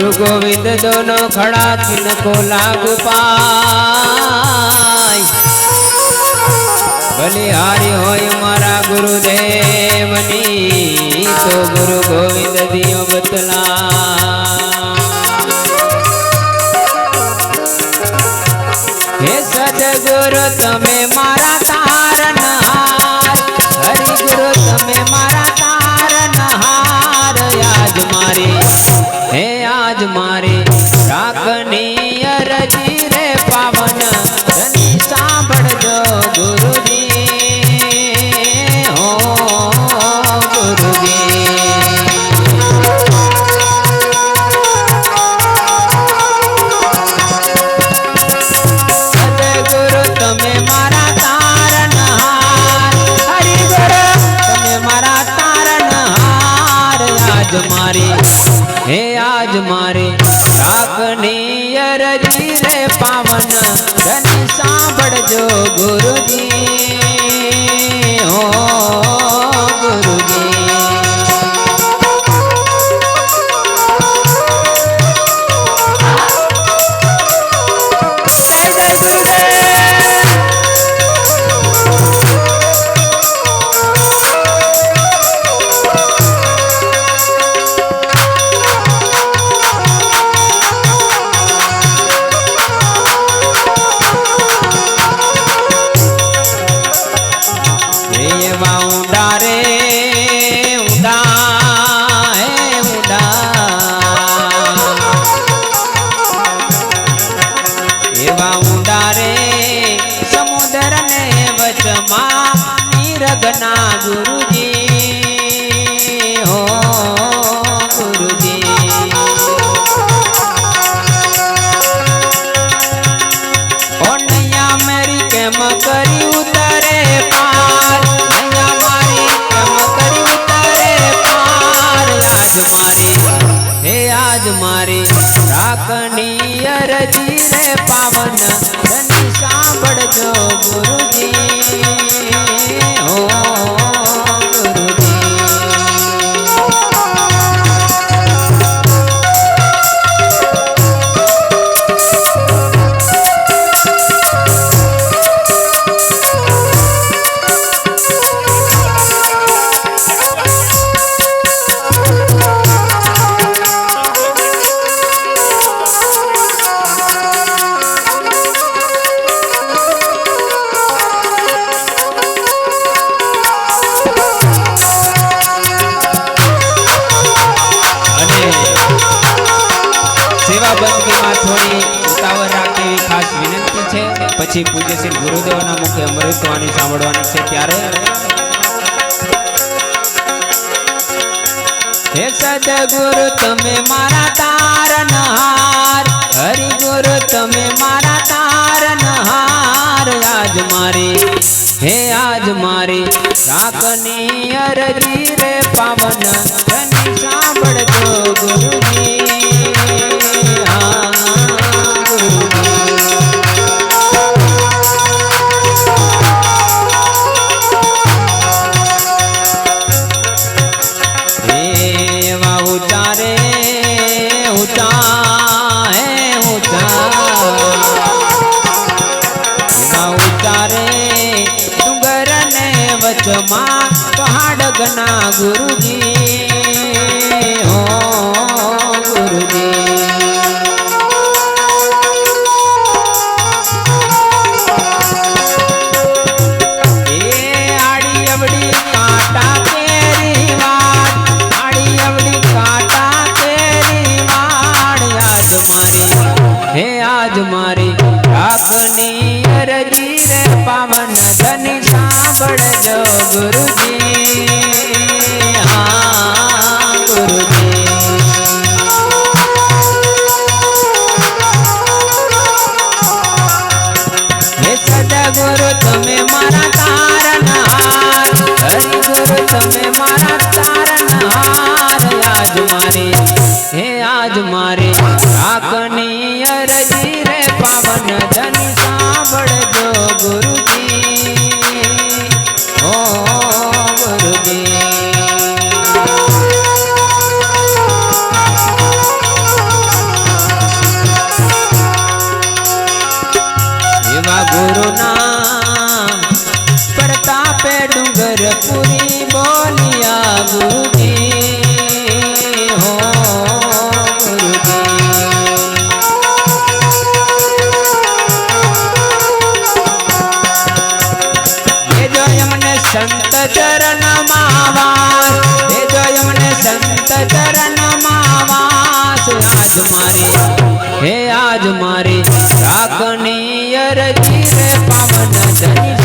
गुरु गोविंद दोनों खड़ा तिनको लाग पाय बलिहारी होय मारा गुरुदेवनी तो गुरु गोविंद दियो बतला हे सदगुरु तमे मारा મારે. રાખની અરજી રે પાવન. ધન સાંભળજો ગુરુજી. માં નિરગના ગુરુજી. અમૃત છે. પછી પૂજ્યશ્રી ગુરુદેવના મુખે અમૃતવાણી સાંભળવાની છે ત્યારે. હે સદગુરુ, તમે મારા તારનહાર. હરિગુરુ, તમે મારા તારનહાર. આજ મારી, હે આજ મારી, રાખની અરજી રે પાપ જગમાં પહાડ ગના ગુરુજી. हाँ, गुरु तुम्हें मारा तारण गुरु तुम्हें मारा तारण हार। आज मारे आज मारे राकनी આજ મારી રાખની અરજી રે પાવન ધન